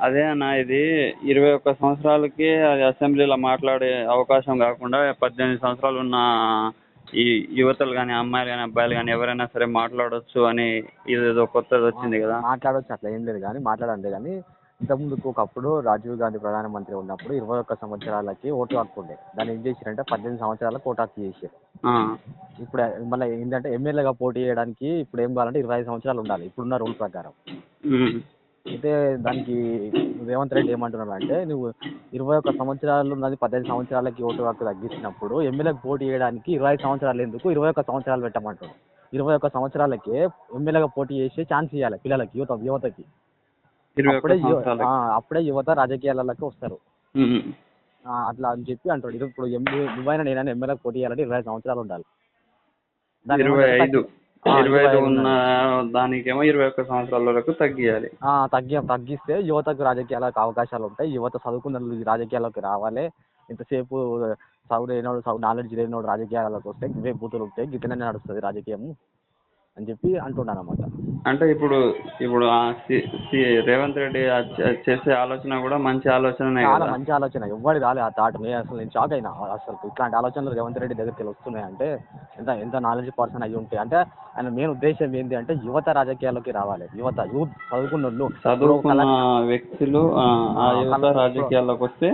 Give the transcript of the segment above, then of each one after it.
అదే అన్న ఇది ఇరవై ఒక్క సంవత్సరాలకి అది అసెంబ్లీలో మాట్లాడే అవకాశం కాకుండా పద్దెనిమిది సంవత్సరాలు ఉన్న ఈ యువతలు కానీ అమ్మాయిలు కానీ అబ్బాయిలు కానీ ఎవరైనా సరే మాట్లాడొచ్చు అని ఇదేదో కొత్తది వచ్చింది కదా. మాట్లాడొచ్చు అట్లా ఏం లేదు కానీ మాట్లాడండి కానీ ఇంతకుముందుకు ఒకప్పుడు రాజీవ్ గాంధీ ప్రధానమంత్రి ఉన్నప్పుడు ఇరవై ఒక్క సంవత్సరాలకి ఓటు హక్కు ఉండే. దాన్ని ఏం చేశారంటే పద్దెనిమిది సంవత్సరాలకు ఓటు హక్కు చేశారు ఆ, ఇప్పుడు మళ్ళీ ఏంటంటే ఎమ్మెల్యేగా పోటీ చేయడానికి ఇప్పుడు ఏం కావాలంటే ఇరవై ఐదు సంవత్సరాలు ఉండాలి. ఇప్పుడున్న రూల్ ప్రకారం. అయితే దానికి రేవంత్ రెడ్డి ఏమంటున్నాడు అంటే నువ్వు ఇరవై ఒక్క సంవత్సరాలు ఉన్నది పద్దెనిమిది సంవత్సరాలకి ఓటు హక్కు తగ్గించినప్పుడు ఎమ్మెల్యేకి పోటీ చేయడానికి ఇరవై ఐదు సంవత్సరాలు ఎందుకు? ఇరవై ఒక్క సంవత్సరాలు పెట్టమంటాడు ఇరవై ఒక్క సంవత్సరాలకే ఎమ్మెల్యేగా పోటీ చేసే ఛాన్స్ ఇవ్వాలి పిల్లలకి యువత యువతకి. అప్పుడే అప్పుడే యువత రాజకీయాలలోకి వస్తారు. అట్లా అని చెప్పి అంటాడు ఇది ఇప్పుడు ఎమ్మెల్యే నువ్వైనా నేనైనా ఎమ్మెల్యేకి పోటీ చేయాలంటే ఇరవై సంవత్సరాలు ఉండాలి. ఇరవై? ఐదు ఉన్న దానికేమో ఇరవై ఒక్క సంవత్సరాల వరకు తగ్గియాలి. ఆ, తగ్గి తగ్గిస్తే యువతకు రాజకీయాలకు అవకాశాలు ఉంటాయి యువత చదువుకున్న రాజకీయాల్లోకి రావాలి. ఇంతసేపు చదువు లేనోడు చదువు నాలెడ్జ్ లేనోడు రాజకీయాలకు వస్తే ఇవే బూతులు ఉంటాయి గిట్టనే నడుస్తుంది రాజకీయం అని చెప్పి అంటున్నాను అనమాట అంటే ఇప్పుడు ఇప్పుడు రేవంత్ రెడ్డి చేసే ఆలోచన కూడా మంచి ఆలోచననే చాలా మంచి ఆలోచన. ఎవ్వరి రాలే ఆ థాట్. నేను అసలు నేను షాక్ అయినా. అసలు ఇట్లాంటి ఆలోచనలు రేవంత్ రెడ్డి దగ్గరికి వస్తున్నాయి అంటే ఎంత ఎంత నాలెడ్జ్ పర్సన్ అయ్యి ఉంటాయి అంటే ఆయన మెయిన్ ఉద్దేశం ఏంటి అంటే యువత రాజకీయాల్లోకి రావాలి. యువత యూత్ చదువుకున్న వ్యక్తులు రాజకీయాల్లోకి వస్తే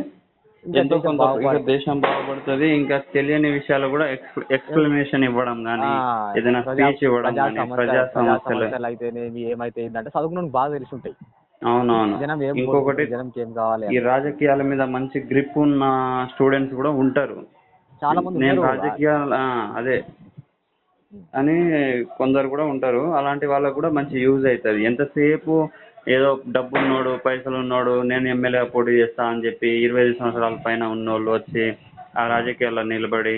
ఎంతో కొంత ఇంకా దేశం బాగుపడుతుంది ఇంకా తెలియని విషయాలు కూడా ఎక్స్ప్లెనేషన్ ఇవ్వడం కానీ ఏదైనా స్పీచ్ ఇవ్వడం కానీ ప్రజా సమస్యలు. అయితేనేమి ఏమైతే ఏంటంటే చదువుకున్న బాగా తెలిసి ఉంటాయి అవునవును ఇంకొకటి ఈ. రాజకీయాల మీద మంచి గ్రిప్ ఉన్న స్టూడెంట్స్ కూడా ఉంటారు. చాలా మంది నేను. రాజకీయాల అదే. అని కొందరు కూడా ఉంటారు. అలాంటి వాళ్ళకు కూడా మంచి యూజ్ అవుతుంది. ఎంతసేపు ఏదో డబ్బు ఉన్నోడు పైసలు ఉన్నోడు నేను ఎమ్మెల్యే పోటీ చేస్తా అని చెప్పి ఇరవై ఐదు సంవత్సరాల పైన ఉన్నోళ్ళు వచ్చి ఆ రాజకీయాల్లో నిలబడి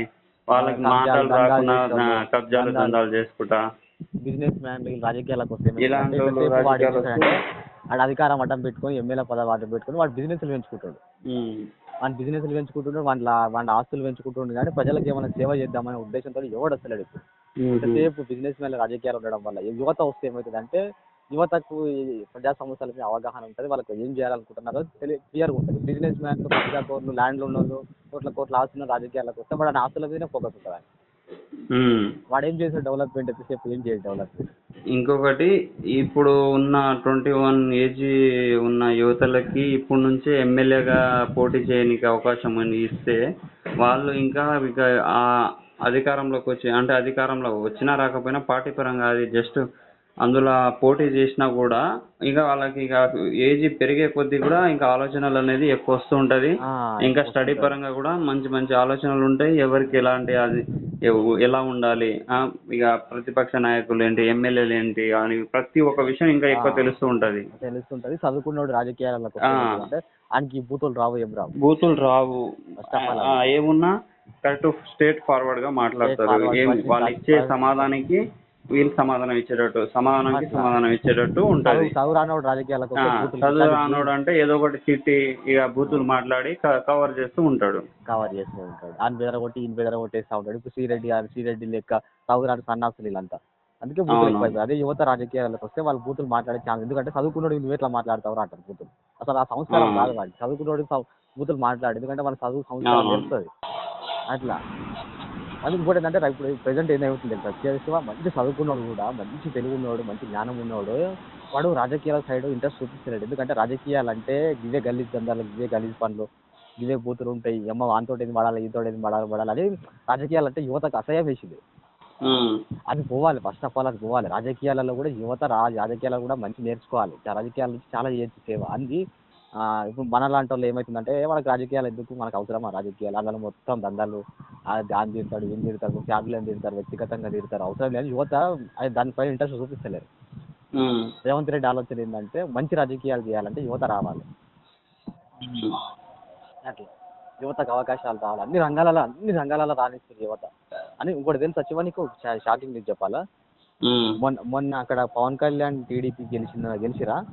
వాళ్ళకి మాటలు రాకుండా కబ్జాలు దందాలు. చేసుకుంటా. బిజినెస్ మ్యాన్ రాజకీయాలకు వస్తే వాడు అధికారం అడ్డం పెట్టుకొని ఎమ్మెల్యే పదవి అడ్డం పెట్టుకొని వాడు బిజినెస్లు పెంచుకుంటాడు. వాడి బిజినెస్లు పెంచుకుంటుంటాడు వాళ్ళ వాళ్ళ ఆస్తులు పెంచుకుంటుండు కానీ ప్రజలకు ఏమైనా సేవ చేద్దామనే ఉద్దేశంతో ఎవడు వస్తలేడు ఇప్పుడు. ఎంతసేపు బిజినెస్ మ్యాన్ రాజకీయాలు ఉండడం వల్ల యువత వస్తే ఏమవుతుందంటే యువతకు ప్రజా సమస్యల మీద అవగాహన ఉంటుంది. వాళ్ళకి ఏం చేయాలనుకుంటున్నారో తెలియ క్లియర్గా ఉంటుంది. బిజినెస్ మ్యాన్లు ప్రజా కోర్లు ల్యాండ్లు ఉన్న వాళ్ళు కోట్ల కోట్ల ఆస్తున్న రాజకీయాలకు వస్తే వాడు ఆస్తుల మీదనే ఫోకస్ ఉంటుంది. వాడు ఏం చేసిన డెవలప్మెంట్ ఎంతసేపు ఏం చేయడు డెవలప్మెంట్? ఇంకొకటి ఇప్పుడు ఉన్న ట్వంటీ వన్ ఏజ్ ఉన్న యువతలకి ఇప్పుడు నుంచే ఎమ్మెల్యేగా పోటీ చేయడానికి అవకాశం అని ఇస్తే వాళ్ళు ఇంకా ఇక ఆ అధికారంలోకి వచ్చి అంటే అధికారంలో వచ్చినా రాకపోయినా పార్టీ పరంగా అది జస్ట్ అందులో పోటీ చేసినా కూడా ఇక వాళ్ళకి ఇక ఏజ్ పెరిగే కొద్దీ కూడా ఇంకా ఆలోచనలు అనేది ఎక్కువ వస్తూ ఉంటది. ఇంకా స్టడీ. పరంగా కూడా మంచి మంచి ఆలోచనలు ఉంటాయి. ఎవరికి ఎలాంటి అది ఎలా ఉండాలి? ఇక ప్రతిపక్ష నాయకులు ఏంటి ఎమ్మెల్యేలు ఏంటి అని ప్రతి ఒక్క విషయం ఇంకా ఎక్కువ. తెలుస్తూ ఉంటది. తెలుస్తుంటది. చదువుకున్నోడు రాజకీయాలకు ఆయనకి బూతులు రావు ఏం రావు. బూతులు రావు. ఏమున్నా కరెక్ట్ స్ట్రేట్ ఫార్వర్డ్గా మాట్లాడతారు వాళ్ళు ఇచ్చే సమాధానానికి వీళ్ళు సమాధానం ఇచ్చేటట్టు సమాధానానికి. సమాధానం ఇచ్చేటట్టు ఉంటది. చదువు చదువు రానోడు రాజకీయాలకు చదువు రానోడు అంటే ఏదో ఒకటి తిట్టి ఇక బూతులు మాట్లాడి కవర్ చేస్తూ ఉంటాడు. కవర్ చేస్తూ ఉంటాడు. ఆయన బెదర కొట్టి ఈయన బెదర కొట్టేస్తూ ఉంటాడు. ఇప్పుడు శ్రీరెడ్డి గారు శ్రీరెడ్డి లెక్క చదువురాని సన్నాసులు వీళ్ళంతా. అందుకే బూతులు అదే యువత రాజకీయాలకు వస్తే వాళ్ళు బూతులు మాట్లాడే ఛాన్స్ ఎందుకంటే చదువుకున్నోడు నువ్వు ఎట్లా మాట్లాడతావు అంటారు బూతులు. అసలు ఆ సంస్కారం. కాదు వాడి చదువుకున్నోడు బూతులు మాట్లాడు. ఎందుకంటే మన చదువు సంస్కారం. తెలుస్తుంది. అట్లా. అది ఇంకోటి ఏంటంటే ఇప్పుడు ప్రజెంట్ ఏమవుతుంది తెలుసా? చేసేవా మంచి చదువుకున్నోడు కూడా మంచి తెలుగు ఉన్నోడు మంచి జ్ఞానం ఉన్నోడు వాడు రాజకీయాల సైడ్ ఇంట్రెస్ట్ చూపిస్తలేడు. ఎందుకంటే రాజకీయాలు అంటే ఇవే గలీజ్ దందాలు ఇవే గలీజ్ పనులు ఇవే బూతులు ఉంటాయి. అమ్మ వానితోటి ఏది పడాలి ఈతోటి ఏది పడాలి పడాలి అది రాజకీయాలు అంటే యువతకు అసహ్యం వేసింది. అది పోవాలి. ఫస్ట్ ఆఫ్ ఆల్ అది పోవాలి. రాజకీయాలలో కూడా యువత రా రాజకీయాలు కూడా మంచి నేర్చుకోవాలి. రాజకీయాల నుంచి చాలా చేయొచ్చు సేవ. అంది ఇప్పుడు మన లాంటి వాళ్ళు ఏమవుతుందంటే మనకు రాజకీయాలు ఎందుకు? మనకు అవసరమా రాజకీయాలు? అందులో మొత్తం దందాలు దాన్ని తిడతాడు ఏం తిడతారు ఫ్యామిలీని తిడతారు వ్యక్తిగతంగా తిడతారు అవసరం లేదు యువత అది దానిపైన ఇంట్రెస్ట్ చూపిస్తలేరు. రేవంత్ రెడ్డి ఆలోచన ఏంటంటే మంచి రాజకీయాలు చేయాలంటే యువత రావాలి. అట్లా. యువతకు అవకాశాలు రావాలి. అన్ని రంగాలలో అన్ని రంగాలలో రాణిస్తుంది యువత. అని ఇంకోటి తెలుసు వచ్చేవా నీకు షా- షాకింగ్ నీకు చెప్పాలా. మొన్న మొన్న అక్కడ పవన్ కళ్యాణ్ టీడీపీ గెలిచిన గెలిచిరా?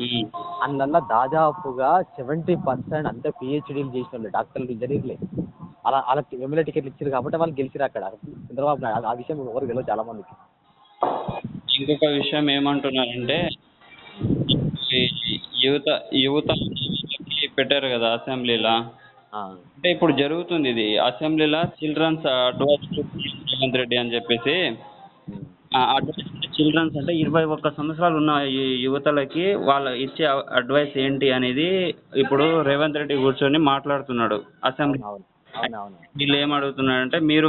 ఉమ్. అందువల్ల దాదాపుగా సెవెంటీ పర్సెంట్ అంతా పిహెచ్డీలు చేసిన వాళ్ళు డాక్టర్లు ఇంజనీర్లే. అలా వాళ్ళకి ఎమ్మెల్యే టికెట్లు ఇచ్చారు కాబట్టి వాళ్ళు గెలిచిరు అక్కడ. చంద్రబాబు నాయుడు ఆ విషయం ఎవరు తెలియదు చాలా మందికి ఇంకొక విషయం ఏమంటున్నారంటే ఈ- యువత యువత పెట్టారు కదా అసెంబ్లీలో? అంటే ఇప్పుడు జరుగుతుంది ఇది. అసెంబ్లీలో చిల్డ్రన్స్ రేవంత్ రెడ్డి అని చెప్పేసి ఉమ్, అడ్వైస్ చిల్డ్రన్స్ అంటే ఇరవై ఒక్క సంవత్సరాలు ఉన్న ఈ యువతలకి వాళ్ళ ఇచ్చే అడ్వైస్ ఏంటి అనేది ఇప్పుడు రేవంత్ రెడ్డి కూర్చొని మాట్లాడుతున్నాడు. అసెంబ్లీ వీళ్ళు ఏం అడుగుతున్నారంటే మీరు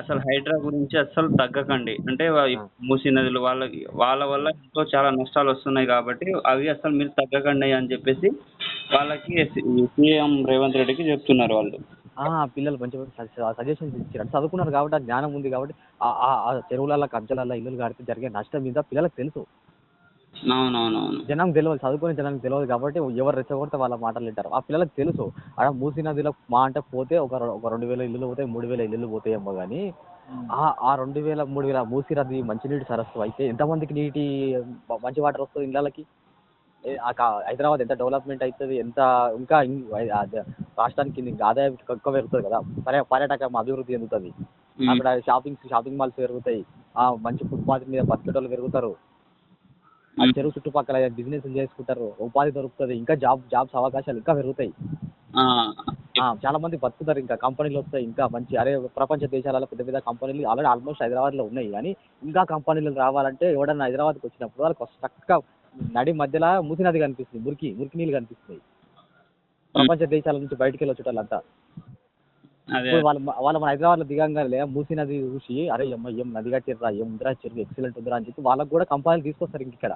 అసలు హైడ్రా గురించి అస్సలు తగ్గకండి. అంటే మూసీ నదులు వాళ్ళకి వాళ్ళ వల్ల ఎంతో చాలా నష్టాలు వస్తున్నాయి కాబట్టి అవి అసలు మీరు తగ్గకండి అని చెప్పేసి వాళ్ళకి సీఎం రేవంత్ రెడ్డికి చెప్తున్నారు వాళ్ళు. పిల్లలు మంచి సజెషన్స్ ఇచ్చారు. అంటే చదువుకున్నారు కాబట్టి ఆ జ్ఞానం ఉంది కాబట్టి ఆ చెరువులలో కంచెలలో ఇల్లులు కడితే జరిగే నష్టం మీద పిల్లలకు తెలుసు. అవునవునవును. జనం తెలియదు చదువుకునే జనానికి తెలియదు కాబట్టి ఎవరు రెచ్చగొడితే వాళ్ళ మాటలు వింటారు. ఆ పిల్లలకు తెలుసు. ఆడ మూసీ నదిలో మా అంటే పోతే ఒక ఒక రెండు వేల ఇల్లులు పోతాయి మూడు వేల ఇల్లులు పోతాయేమో కానీ ఆ ఆ రెండు వేల మూడు వేల మూసీ నది మంచినీటి సరస్సు అయితే ఎంతమందికి నీటి మంచి వాటర్ వస్తుంది ఇళ్ళకి హైదరాబాద్ ఎంత డెవలప్మెంట్ అవుతుంది ఎంత ఇంకా రాష్ట్రానికి ఆదాయం ఎక్కువ పెరుగుతుంది కదా పర్య పర్యాటకం అభివృద్ధి చెందుతుంది ఉమ్. అక్కడ షాపింగ్ షాపింగ్ మాల్స్ పెరుగుతాయి ఆ మంచి ఫుట్పాత్ మీద బతికేటోళ్ళు పెరుగుతారు ఆ. చెరువు చుట్టుపక్కల బిజినెస్ చేసుకుంటారు ఉపాధి దొరుకుతుంది ఇంకా జాబ్ జాబ్స్ అవకాశాలు ఇంకా పెరుగుతాయి చాలా మంది బతుకుతారు ఇంకా కంపెనీలు వస్తాయి ఇంకా మంచి అరే ప్రపంచ దేశాలలో పెద్ద పెద్ద కంపెనీలు ఆల్రెడీ ఆల్మోస్ట్ హైదరాబాద్లో ఉన్నాయి కానీ ఇంకా కంపెనీలు రావాలంటే ఎవడన్నా హైదరాబాద్కి వచ్చినప్పుడు వాళ్ళకి చక్కగా నడి మధ్యలో మూసి నది కనిపిస్తుంది మురికి మురికి నీళ్ళు కనిపిస్తాయి ప్రపంచ దేశాల నుంచి బయటికి వెళ్ళి ఇప్పుడు వాళ్ళు వాళ్ళు మన హైదరాబాద్లో దిగంగానే మూసీ నది చూసి అరే అమ్మ ఏం నది కట్టిర్రా ఏం ఉందిరా చెరువు ఎక్సలెంట్ ఉందిరా అని చెప్పి వాళ్ళకి కూడా కంపెనీలు తీసుకొస్తారు ఇంక ఇక్కడ.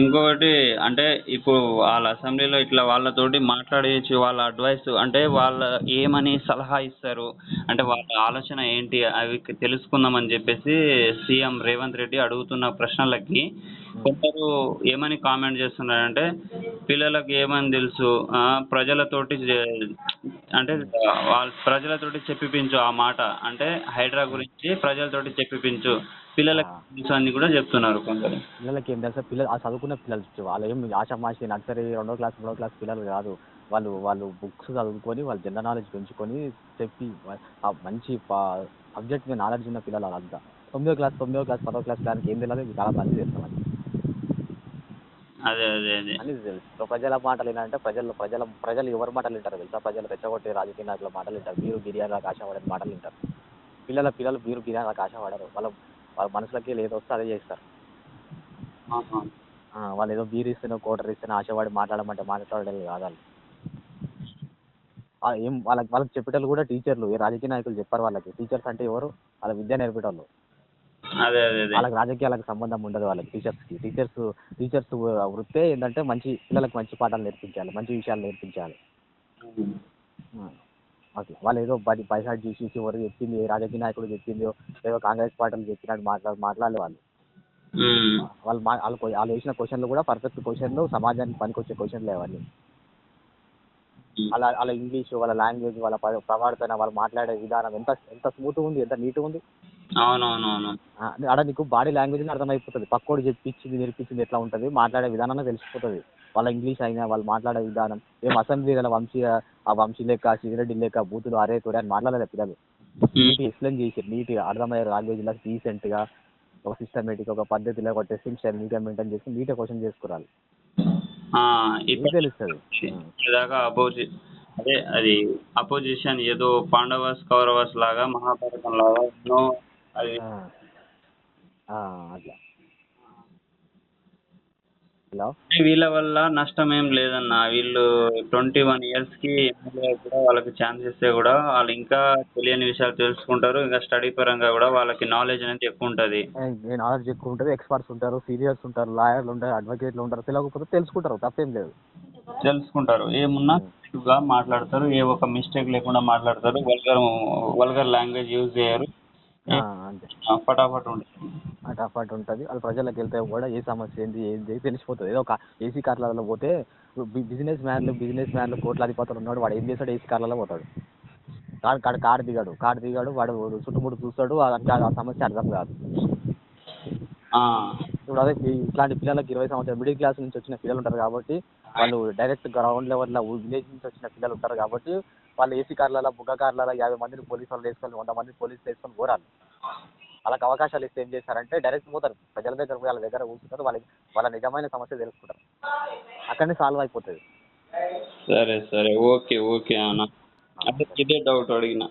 ఇంకొకటి అంటే ఇప్పుడు వాళ్ళ అసెంబ్లీలో ఇట్లా వాళ్ళతోటి మాట్లాడేసి వాళ్ళ అడ్వైస్ అంటే వాళ్ళ ఏమని సలహా ఇస్తారు? అంటే వాళ్ళ ఆలోచన ఏంటి? అవి తెలుసుకుందామని చెప్పేసి సీఎం రేవంత్ రెడ్డి అడుగుతున్న ప్రశ్నలకి కొందరు ఏమని కామెంట్ చేస్తున్నారంటే పిల్లలకు ఏమని తెలుసు? ప్రజలతోటి అంటే వాళ్ళ ప్రజలతోటి చెప్పిపించు ఆ మాట. అంటే హైడ్రా గురించి ప్రజలతోటి చెప్పిపించు పిల్లలకి తెలుసు అని కూడా చెప్తున్నారు కొందరు. పిల్లలకి ఏం తెలుసా? పిల్లలు ఆ చదువుకున్న పిల్లలు వాళ్ళు ఏం ఆషామాషి నర్సరీ రెండో క్లాస్ మూడో క్లాస్ పిల్లలు కాదు. వాళ్ళు వాళ్ళు బుక్స్ చదువుకొని వాళ్ళు జనరల్ నాలెడ్జ్ పెంచుకొని చెప్పి ఆ మంచి సబ్జెక్ట్ మీద నాలెడ్జ్ ఉన్న పిల్లలు వాళ్ళంతా. తొమ్మిదో క్లాస్ తొమ్మిదో క్లాస్ పదో క్లాస్ పిల్లలకి ఏం తెలియదు చాలా మంది చేస్తాం అది అదే అదే. అని తెలుసు. ప్రజల మాటలు ఏంటంటే ప్రజలు ప్రజల ప్రజలు ఎవరి మాటలు వింటారు తెలుసా? ప్రజలు రెచ్చగొట్టే రాజకీయ నాయకుల మాటలు వింటారు. మీరు బిర్యానీలకు ఆశపడే మాటలు వింటారు. పిల్లల పిల్లలు మీరు బిర్యానీలకు ఆశపడరు వాళ్ళ వాళ్ళ మనసులకి ఏదో వస్తే అదే చేస్తారు వాళ్ళు ఏదో బీర్ ఇస్తేనో కోటర్ ఇస్తేనో ఆశపడి మాట్లాడమంటే మాట్లాడలేదు కాదు వాళ్ళు. ఏం వాళ్ళకి వాళ్ళకి చెప్పేటోళ్ళు కూడా టీచర్లు ఏ రాజకీయ నాయకులు చెప్పారు వాళ్ళకి. టీచర్స్ అంటే ఎవరు? వాళ్ళ విద్య నేర్పేటోళ్ళు. వాళ్ళకి రాజకీయాలకు సంబంధం ఉండదు వాళ్ళకి టీచర్స్కి. టీచర్స్ టీచర్స్ వృత్తే ఏంటంటే మంచి పిల్లలకు మంచి పాఠాలు నేర్పించాలి మంచి విషయాలు నేర్పించాలి. అట్లా వాళ్ళు ఏదో బడి బైహాట్ చేసి ఎవరు చెప్పింది ఏ రాజకీయ నాయకుడు చెప్పిందో ఏదో కాంగ్రెస్ పార్టీలు చెప్పినట్టు మాట్లాడ మాట్లాడలే వాళ్ళు. వాళ్ళు వాళ్ళు వాళ్ళు వేసిన క్వశ్చన్లు కూడా పర్ఫెక్ట్ క్వశ్చన్లు సమాజానికి పనికొచ్చే క్వశ్చన్లు అవన్నీ. వాళ్ళ వాళ్ళ ఇంగ్లీష్ వాళ్ళ లాంగ్వేజ్ వాళ్ళ ప్రవర్తన వాళ్ళు మాట్లాడే విధానం ఎంత ఎంత స్మూత్ ఉంది ఎంత నీట్ ఉంది. అవునవునవును. ఆడ నీకు బాడీ లాంగ్వేజ్ అర్థమైపోతుంది. పక్కోడు చెప్పించింది నేర్పించింది ఎట్లా ఉంటుంది మాట్లాడే విధానం తెలిసిపోతుంది. వాళ్ళ ఇంగ్లీష్ అయినా వాళ్ళు మాట్లాడే విధానం. ఏం అసెంబ్లీల వంశీ ఆ వంశీ లెక్క సిగరెడ్డి లెక్క బూతులు అరే తోడే అని మాట్లాడలేదు పిల్లలు. నీట్గా ఎక్స్ప్లెయిన్ చేసి నీట్గా అర్థమయ్యే లాంగ్వేజ్లో డీసెంట్గా ఒక సిస్టమేటిక్ ఒక పద్ధతిలో ఒక టెస్టింగ్ స్టైల్ నీట్గా మెయింటైన్ చేసి నీట్గా క్వశ్చన్ ఇప్పటి తెలుస్తుంది. అదే అది అపోజిషన్ ఏదో పాండవస్ కౌరవస్ లాగా మహాభారతం లాగా ఎన్నో అది అట్లా. వీళ్ళ వల్ల నష్టం ఏం లేదన్న. వీళ్ళు ట్వంటీ వన్ ఇయర్స్కి ఎమ్మెల్యే కూడా వాళ్ళకి ఛాన్స్ ఇస్తే కూడా వాళ్ళు ఇంకా తెలియని విషయాలు తెలుసుకుంటారు. ఇంకా స్టడీ పరంగా కూడా వాళ్ళకి నాలెడ్జ్ అనేది ఎక్కువ ఉంటుంది. నాలెడ్జ్ ఎక్కువ ఉంటుంది. ఎక్స్పర్ట్స్ ఉంటారు సీనియర్స్ ఉంటారు లాయర్లు ఉంటారు అడ్వకేట్లు ఉంటారు తెలియకపోతే తెలుసుకుంటారు తప్పేం లేదు. తెలుసుకుంటారు. ఏమున్నా మాట్లాడతారు. ఏ ఒక్క మిస్టేక్ లేకుండా మాట్లాడతారు. వల్గర్ వల్గర్ లాంగ్వేజ్ యూజ్ చేయరు. ఫటాఫట్ ఉంటుంది అటాఫాట్ ఉంటుంది. వాళ్ళు ప్రజలకు వెళ్తే కూడా ఏ సమస్య ఏంది ఏంది తెలిసిపోతుంది ఏదో ఒక ఏసీ కార్లలో పోతే బిజినెస్ మ్యాన్లు బిజినెస్ మ్యాన్లు కోట్లాధిపతులు ఉన్నాడు వాడు ఏం చేస్తాడు? ఏసీ కార్లలో పోతాడు. కార్ కాడు కారు దిగాడు. కారు దిగాడు వాడు చుట్టుముట్టు చూస్తాడు. ఆ సమస్య అర్థం కాదు. ఇప్పుడు అదే ఇట్లాంటి పిల్లలకి ఇరవై సంవత్సరాలు మిడిల్ క్లాస్ నుంచి వచ్చిన పిల్లలు ఉంటారు కాబట్టి వాళ్ళు డైరెక్ట్ గ్రౌండ్ లెవెల్లో విలేజ్ నుంచి వచ్చిన పిల్లలు ఉంటారు కాబట్టి వాళ్ళు ఏసీ కార్లలో బుగ్గ కార్లలో యాభై మందిని పోలీసు వాళ్ళు వేసుకొని వంద మంది పోలీసులు వేసుకొని పోరాలి వాళ్ళకి అవకాశాలు ఇస్తే ఏం చేస్తారంటే డైరెక్ట్ పోతారు. ప్రజల దగ్గర పోయి వాళ్ళ దగ్గర కూర్చుంటారు. వాళ్ళకి వాళ్ళ నిజమైన సమస్య తెలుసుకుంటారు. అక్కడనే సాల్వ్ అయిపోతుంది. సరే సరే. ఓకే ఓకే అన్న. ఇదే డౌట్ అడిగిన.